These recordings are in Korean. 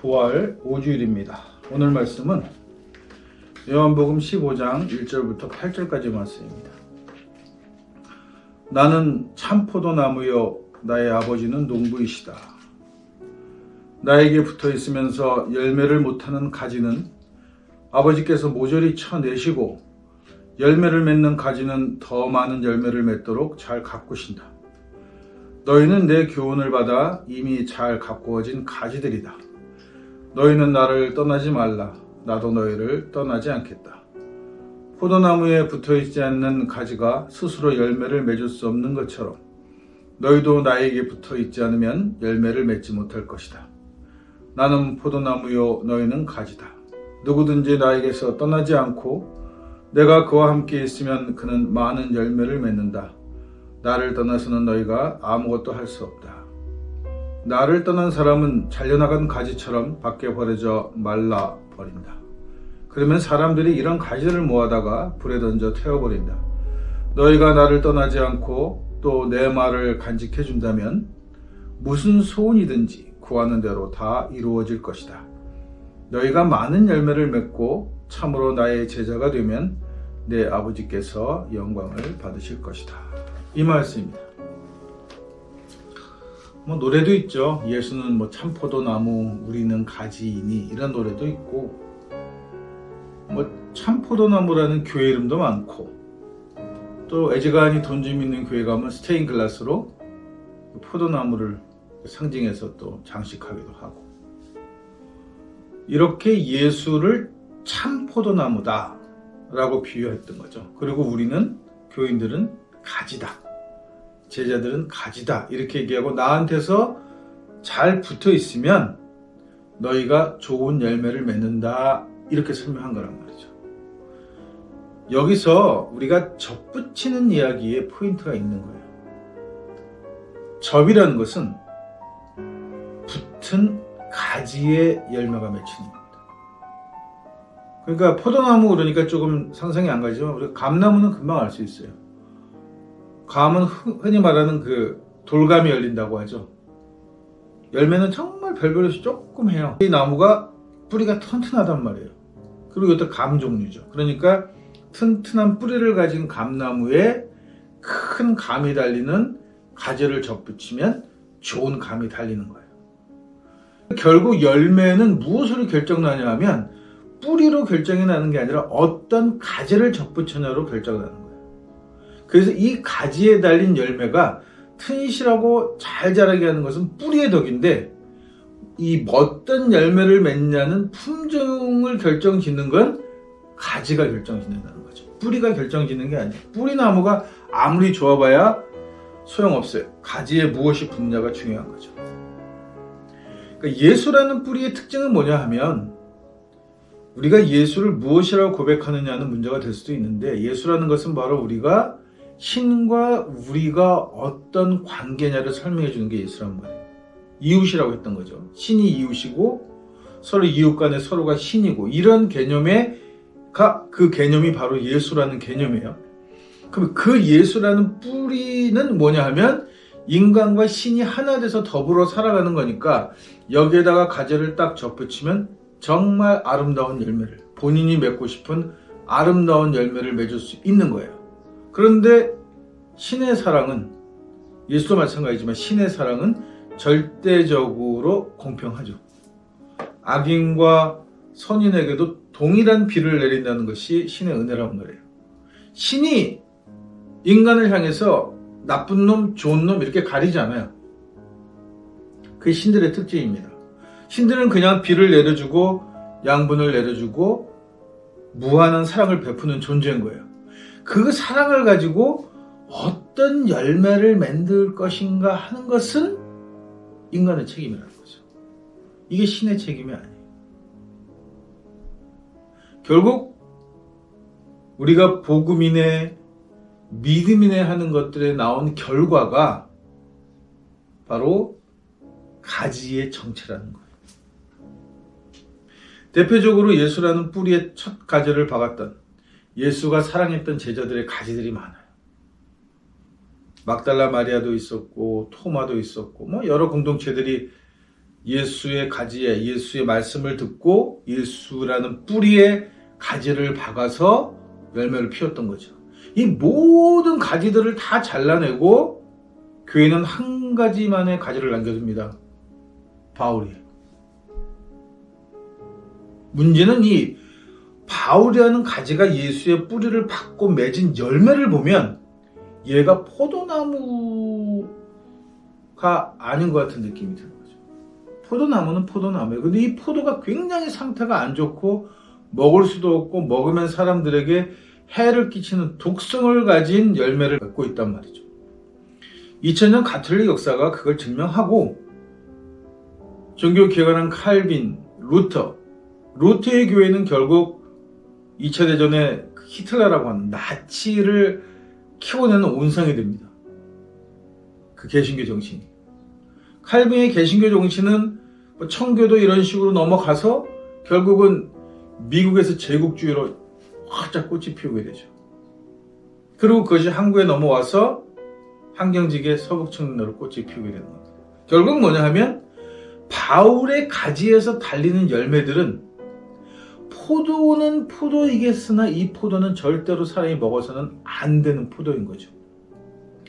부활 5주일입니다. 오늘 말씀은 요한복음 15장 1절부터 8절까지 말씀입니다. 나는 참 포도나무요 나의 아버지는 농부이시다. 나에게 붙어 있으면서 열매를 못하는 가지는 아버지께서 모조리 쳐내시고 열매를 맺는 가지는 더 많은 열매를 맺도록 잘 가꾸신다. 너희는 내 교훈을 받아 이미 잘 가꾸어진 가지들이다. 너희는 나를 떠나지 말라. 나도 너희를 떠나지 않겠다. 포도나무에 붙어 있지 않는 가지가 스스로 열매를 맺을 수 없는 것처럼 너희도 나에게 붙어 있지 않으면 열매를 맺지 못할 것이다. 나는 포도나무요 너희는 가지다. 누구든지 나에게서 떠나지 않고 내가 그와 함께 있으면 그는 많은 열매를 맺는다. 나를 떠나서는 너희가 아무것도 할 수 없다. 나를 떠난 사람은 잘려나간 가지처럼 밖에 버려져 말라 버린다. 그러면 사람들이 이런 가지를 모아다가 불에 던져 태워버린다. 너희가 나를 떠나지 않고 또 내 말을 간직해 준다면 무슨 소원이든지 구하는 대로 다 이루어질 것이다. 너희가 많은 열매를 맺고 참으로 나의 제자가 되면 내 아버지께서 영광을 받으실 것이다. 이 말씀입니다. 뭐 노래도 있죠. 예수는 뭐 참포도나무, 우리는 가지이니 이런 노래도 있고 뭐 참포도나무라는 교회 이름도 많고 또 애지간히 돈좀 있는 교회 가면 스테인 글라스로 포도나무를 상징해서 또 장식하기도 하고 이렇게 예수를 참 포도나무다 라고 비유했던 거죠. 그리고 우리는 교인들은 가지다. 제자들은 가지다. 이렇게 얘기하고 나한테서 잘 붙어 있으면 너희가 좋은 열매를 맺는다. 이렇게 설명한 거란 말이죠. 여기서 우리가 접붙이는 이야기에 포인트가 있는 거예요. 접이라는 것은 붙은 가지의 열매가 맺히는 겁니다. 그러니까 포도나무 그러니까 조금 상상이 안 가지만 우리가 감나무는 금방 알 수 있어요. 감은 흔히 말하는 그 돌감이 열린다고 하죠. 열매는 정말 별별없이 조금 해요. 이 나무가 뿌리가 튼튼하단 말이에요. 그리고 이것도 감 종류죠. 그러니까 튼튼한 뿌리를 가진 감나무에 큰 감이 달리는 가지를 접붙이면 좋은 감이 달리는 거예요. 결국 열매는 무엇으로 결정나냐 하면 뿌리로 결정이 나는 게 아니라 어떤 가지를 접붙여냐로 결정나는 거예요. 그래서 이 가지에 달린 열매가 튼실하고 잘 자라게 하는 것은 뿌리의 덕인데 이 어떤 열매를 맺냐는 품종을 결정 짓는 건 가지가 결정 짓는다는 거죠. 뿌리가 결정 짓는 게 아니에요. 뿌리 나무가 아무리 좋아봐야 소용없어요. 가지에 무엇이 붙냐가 중요한 거죠. 그러니까 예수라는 뿌리의 특징은 뭐냐 하면 우리가 예수를 무엇이라고 고백하느냐는 문제가 될 수도 있는데 예수라는 것은 바로 우리가 신과 우리가 어떤 관계냐를 설명해 주는 게 예수란 말이에요. 이웃이라고 했던 거죠. 신이 이웃이고 서로 이웃 간에 서로가 신이고 이런 개념의 그 개념이 바로 예수라는 개념이에요. 그럼 그 예수라는 뿌리는 뭐냐 하면 인간과 신이 하나 돼서 더불어 살아가는 거니까 여기에다가 가지를 딱 접붙이면 정말 아름다운 열매를 본인이 맺고 싶은 아름다운 열매를 맺을 수 있는 거예요. 그런데 신의 사랑은 예수도 마찬가지지만 신의 사랑은 절대적으로 공평하죠. 악인과 선인에게도 동일한 비를 내린다는 것이 신의 은혜라는 거예요. 신이 인간을 향해서 나쁜 놈, 좋은 놈 이렇게 가리지 않아요. 그게 신들의 특징입니다. 신들은 그냥 비를 내려주고 양분을 내려주고 무한한 사랑을 베푸는 존재인 거예요. 그 사랑을 가지고 어떤 열매를 만들 것인가 하는 것은 인간의 책임이라는 거죠. 이게 신의 책임이 아니에요. 결국 우리가 복음이네 믿음이네 하는 것들에 나온 결과가 바로 가지의 정체라는 거예요. 대표적으로 예수라는 뿌리의 첫 가지를 박았던 예수가 사랑했던 제자들의 가지들이 많아요. 막달라 마리아도 있었고 토마도 있었고 뭐 여러 공동체들이 예수의 가지에 예수의 말씀을 듣고 예수라는 뿌리에 가지를 박아서 열매를 피웠던 거죠. 이 모든 가지들을 다 잘라내고 교회는 한 가지만의 가지를 남겨둡니다. 바울이. 문제는 이 바울이라는 가지가 예수의 뿌리를 받고 맺은 열매를 보면 얘가 포도나무가 아닌 것 같은 느낌이 드는 거죠. 포도나무는 포도나무예요. 근데 이 포도가 굉장히 상태가 안 좋고 먹을 수도 없고 먹으면 사람들에게 해를 끼치는 독성을 가진 열매를 맺고 있단 말이죠. 2000년 가톨릭 역사가 그걸 증명하고 종교 개관한 칼빈, 루터, 루터의 교회는 결국 2차 대전에 히틀러라고 하는 나치를 키워내는 온상이 됩니다. 그 개신교 정신이. 칼빈의 개신교 정신은 뭐 청교도 이런 식으로 넘어가서 결국은 미국에서 제국주의로 활짝 꽃이 피우게 되죠. 그리고 그것이 한국에 넘어와서 한경직의 서북청년으로 꽃이 피우게 되는 겁니다. 결국 뭐냐 하면 바울의 가지에서 달리는 열매들은 포도는 포도이겠으나 이 포도는 절대로 사람이 먹어서는 안 되는 포도인 거죠.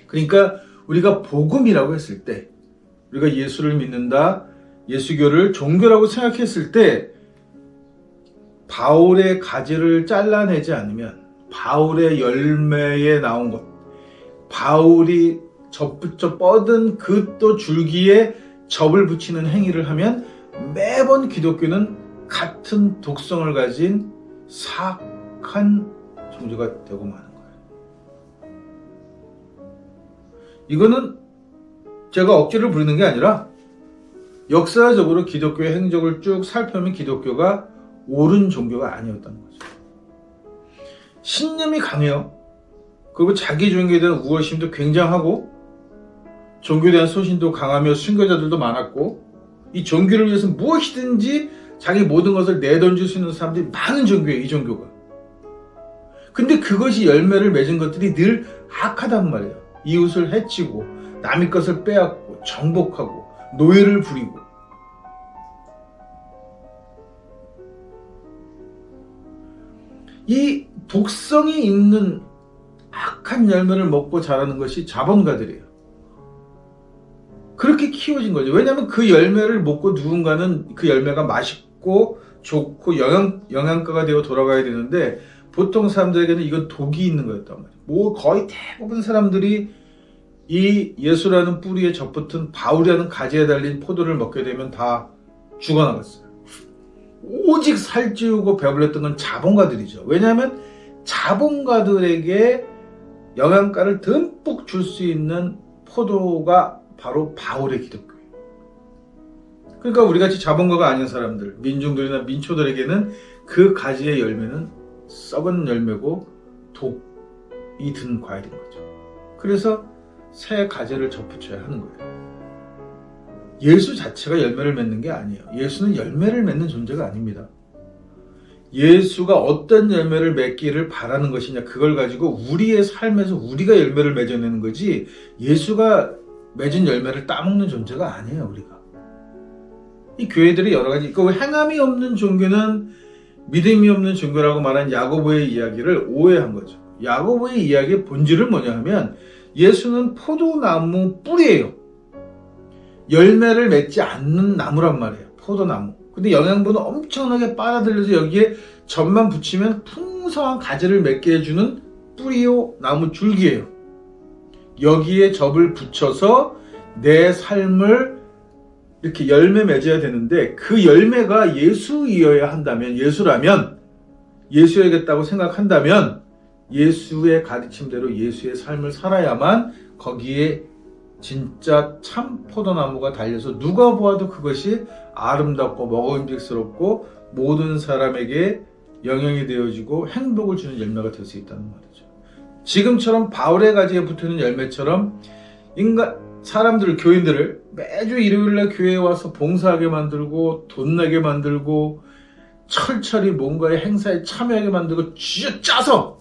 그러니까 우리가 복음이라고 했을 때 우리가 예수를 믿는다, 예수교를 종교라고 생각했을 때 바울의 가지를 잘라내지 않으면 바울의 열매에 나온 것, 바울이 접붙여 뻗은 그 또 줄기에 접을 붙이는 행위를 하면 매번 기독교는 같은 독성을 가진 사악한 종교가 되고 마는 거예요. 이거는 제가 억지를 부리는 게 아니라 역사적으로 기독교의 행적을 쭉 살펴보면 기독교가 옳은 종교가 아니었다는 거죠. 신념이 강해요. 그리고 자기 종교에 대한 우월심도 굉장하고 종교에 대한 소신도 강하며 순교자들도 많았고 이 종교를 위해서 무엇이든지 자기 모든 것을 내던질 수 있는 사람들이 많은 종교예요. 이 종교가. 근데 그것이 열매를 맺은 것들이 늘 악하단 말이에요. 이웃을 해치고 남의 것을 빼앗고 정복하고 노예를 부리고 이 독성이 있는 악한 열매를 먹고 자라는 것이 자본가들이에요. 그렇게 키워진 거죠. 왜냐하면 그 열매를 먹고 누군가는 그 열매가 맛있고 좋고 영양, 영양가가 되어 돌아가야 되는데 보통 사람들에게는 이건 독이 있는 거였단 말이에요. 뭐 거의 대부분 사람들이 이 예수라는 뿌리에 접붙은 바울이라는 가지에 달린 포도를 먹게 되면 다 죽어나갔어요. 오직 살찌우고 배불렸던 건 자본가들이죠. 왜냐하면 자본가들에게 영양가를 듬뿍 줄 수 있는 포도가 바로 바울의 기독교예요. 그러니까 우리 같이 자본가가 아닌 사람들, 민중들이나 민초들에게는 그 가지의 열매는 썩은 열매고 독이 든 과일인 거죠. 그래서 새 가지를 접붙여야 하는 거예요. 예수 자체가 열매를 맺는 게 아니에요. 예수는 열매를 맺는 존재가 아닙니다. 예수가 어떤 열매를 맺기를 바라는 것이냐 그걸 가지고 우리의 삶에서 우리가 열매를 맺어내는 거지 예수가 맺은 열매를 따먹는 존재가 아니에요 우리가 이 교회들이 여러 가지 그 행함이 없는 종교는 믿음이 없는 종교라고 말한 야고보의 이야기를 오해한 거죠. 야고보의 이야기의 본질은 뭐냐 하면 예수는 포도나무 뿌리예요. 열매를 맺지 않는 나무란 말이에요. 포도나무. 근데 영양분은 엄청나게 빨아들여서 여기에 젖만 붙이면 풍성한 가지를 맺게 해주는 뿌리요 나무 줄기예요. 여기에 젖을 붙여서 내 삶을 이렇게 열매 맺어야 되는데 그 열매가 예수이어야 한다면 예수라면 예수야겠다고 생각한다면 예수의 가르침대로 예수의 삶을 살아야만 거기에 진짜 참 포도나무가 달려서 누가 보아도 그것이 아름답고 먹음직스럽고 모든 사람에게 영향이 되어지고 행복을 주는 열매가 될 수 있다는 말이죠. 지금처럼 바울의 가지에 붙어있는 열매처럼 인간 사람들 교인들을 매주 일요일날 교회에 와서 봉사하게 만들고 돈 내게 만들고 철철이 뭔가의 행사에 참여하게 만들고 쥐어 짜서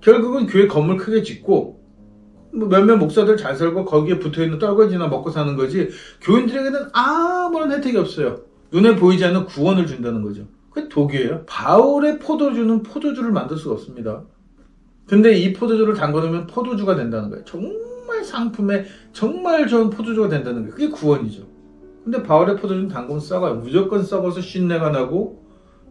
결국은 교회 건물 크게 짓고 뭐 몇몇 목사들 잘 살고 거기에 붙어 있는 떨거지나 먹고 사는 거지 교인들에게는 아무런 혜택이 없어요. 눈에 보이지 않는 구원을 준다는 거죠. 그게 독이에요. 바울의 포도주는 포도주를 만들 수가 없습니다. 근데 이 포도주를 담궈놓으면 포도주가 된다는 거예요. 정말 상품에 정말 좋은 포도주가 된다는 거예요. 그게 구원이죠. 근데 바울의 포도주는 담그면 썩어요. 무조건 썩어서 쉰내가 나고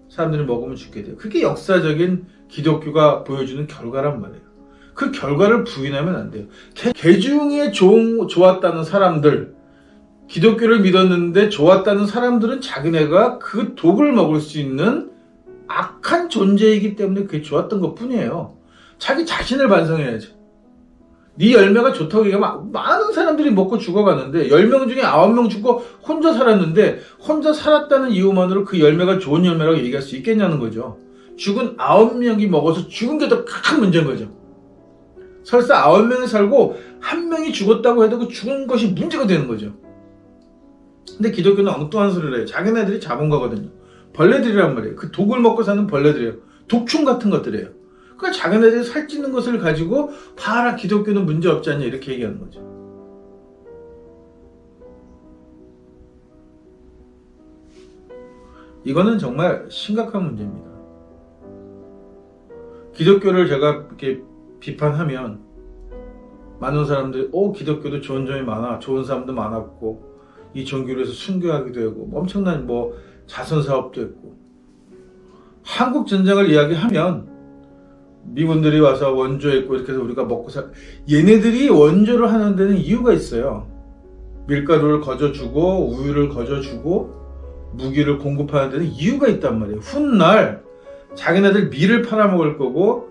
사람들이 먹으면 죽게 돼요. 그게 역사적인 기독교가 보여주는 결과란 말이에요. 그 결과를 부인하면 안 돼요. 개, 개중에 좋은, 좋았다는 사람들, 기독교를 믿었는데 좋았다는 사람들은 자기네가 그 독을 먹을 수 있는 악한 존재이기 때문에 그게 좋았던 것 뿐이에요. 자기 자신을 반성해야죠. 네 열매가 좋다고 얘기하면 많은 사람들이 먹고 죽어가는데 10명 중에 9명 죽고 혼자 살았는데 혼자 살았다는 이유만으로 그 열매가 좋은 열매라고 얘기할 수 있겠냐는 거죠. 죽은 9명이 먹어서 죽은 게 더 큰 문제인 거죠. 설사 9명이 살고 한 명이 죽었다고 해도 그 죽은 것이 문제가 되는 거죠. 근데 기독교는 엉뚱한 소리를 해요. 자기네들이 잡은 거거든요. 벌레들이란 말이에요. 그 독을 먹고 사는 벌레들이에요. 독충 같은 것들이에요. 그러니까 자기네들이 살찌는 것을 가지고 봐라 기독교는 문제 없지 않냐 이렇게 얘기하는 거죠. 이거는 정말 심각한 문제입니다. 기독교를 제가 이렇게 비판하면 많은 사람들이 오 기독교도 좋은 점이 많아 좋은 사람도 많았고 이 종교를 해서 순교하기도 하고 뭐 엄청난 뭐 자선 사업도 했고 한국 전쟁을 이야기하면 미군들이 와서 원조했고 이렇게 해서 우리가 먹고 살 얘네들이 원조를 하는 데는 이유가 있어요. 밀가루를 거저주고 우유를 거저주고 무기를 공급하는 데는 이유가 있단 말이에요. 훗날 자기네들 밀을 팔아먹을 거고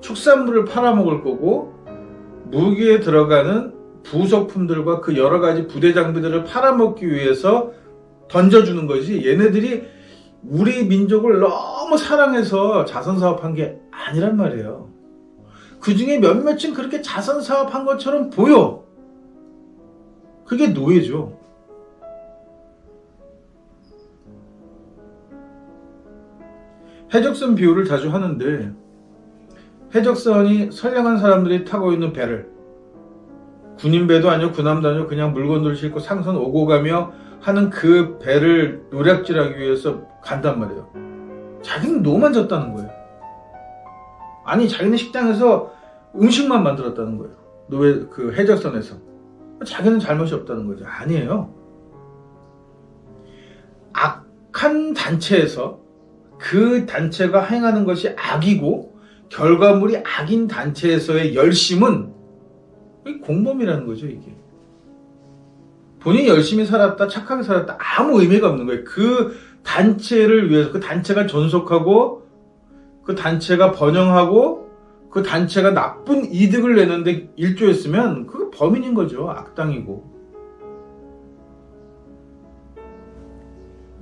축산물을 팔아먹을 거고 무기에 들어가는 부속품들과 그 여러 가지 부대 장비들을 팔아먹기 위해서 던져주는 거지 얘네들이 우리 민족을 너무 사랑해서 자선 사업한 게 아니란 말이에요. 그 중에 몇몇은 그렇게 자선 사업한 것처럼 보여. 그게 노예죠. 해적선 비유를 자주 하는데 해적선이 선량한 사람들이 타고 있는 배를 군인 배도 아니고 군함도 아니고 그냥 물건들을 싣고 상선 오고 가며 하는 그 배를 노략질하기 위해서 간단 말이에요. 자기는 노만 졌다는 거예요. 아니 자기는 식당에서 음식만 만들었다는 거예요. 노예 그 해적선에서 자기는 잘못이 없다는 거죠. 아니에요. 악한 단체에서 그 단체가 행하는 것이 악이고 결과물이 악인 단체에서의 열심은 공범이라는 거죠, 이게. 본인이 열심히 살았다, 착하게 살았다, 아무 의미가 없는 거예요. 그 단체를 위해서, 그 단체가 존속하고, 그 단체가 번영하고, 그 단체가 나쁜 이득을 내는데 일조했으면, 그거 범인인 거죠. 악당이고.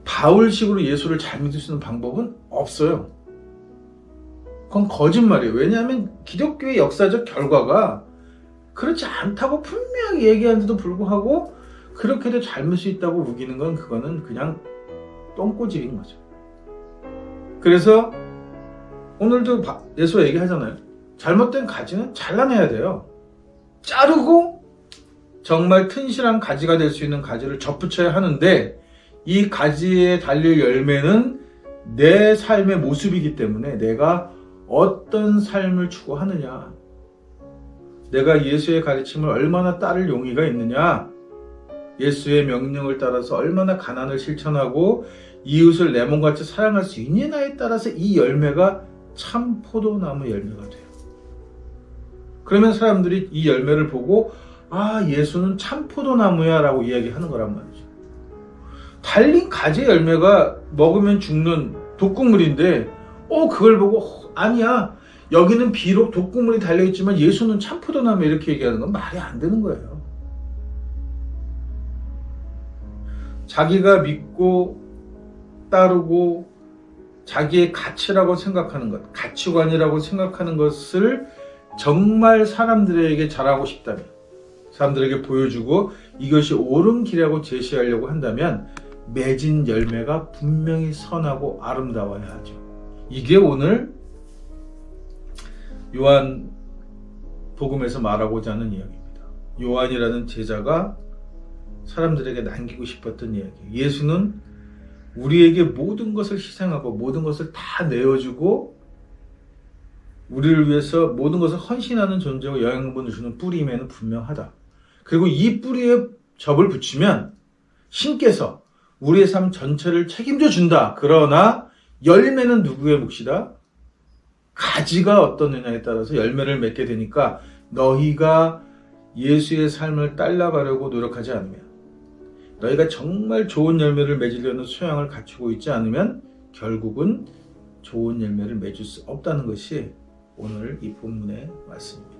바울식으로 예수를 잘 믿을 수 있는 방법은 없어요. 그건 거짓말이에요. 왜냐하면 기독교의 역사적 결과가 그렇지 않다고 분명히 얘기하는데도 불구하고 그렇게도 잘못이 있다고 우기는 건 그거는 그냥 똥꼬집인 거죠. 그래서 오늘도 예수 얘기하잖아요. 잘못된 가지는 잘라내야 돼요. 자르고 정말 튼실한 가지가 될 수 있는 가지를 접붙여야 하는데 이 가지에 달릴 열매는 내 삶의 모습이기 때문에 내가 어떤 삶을 추구하느냐 내가 예수의 가르침을 얼마나 따를 용의가 있느냐? 예수의 명령을 따라서 얼마나 가난을 실천하고 이웃을 내 몸같이 사랑할 수 있느냐에 따라서 이 열매가 참 포도나무 열매가 돼요. 그러면 사람들이 이 열매를 보고 아 예수는 참 포도나무야 라고 이야기하는 거란 말이죠. 달린 가지 열매가 먹으면 죽는 독극물인데 어 그걸 보고 아니야 여기는 비록 독극물이 달려있지만 예수는 참 포도나무 이렇게 얘기하는 건 말이 안 되는 거예요. 자기가 믿고 따르고 자기의 가치라고 생각하는 것, 가치관이라고 생각하는 것을 정말 사람들에게 잘하고 싶다면, 사람들에게 보여주고 이것이 옳은 길이라고 제시하려고 한다면 맺은 열매가 분명히 선하고 아름다워야 하죠. 이게 오늘 요한 복음에서 말하고자 하는 이야기입니다. 요한이라는 제자가 사람들에게 남기고 싶었던 이야기. 예수는 우리에게 모든 것을 희생하고 모든 것을 다 내어주고 우리를 위해서 모든 것을 헌신하는 존재고 영양분을 주는 뿌리임에는 분명하다. 그리고 이 뿌리에 접을 붙이면 신께서 우리의 삶 전체를 책임져 준다. 그러나 열매는 누구의 몫이다? 가지가 어떻느냐에 따라서 열매를 맺게 되니까 너희가 예수의 삶을 따라가려고 노력하지 않으면 너희가 정말 좋은 열매를 맺으려는 소양을 갖추고 있지 않으면 결국은 좋은 열매를 맺을 수 없다는 것이 오늘 이 본문의 말씀입니다.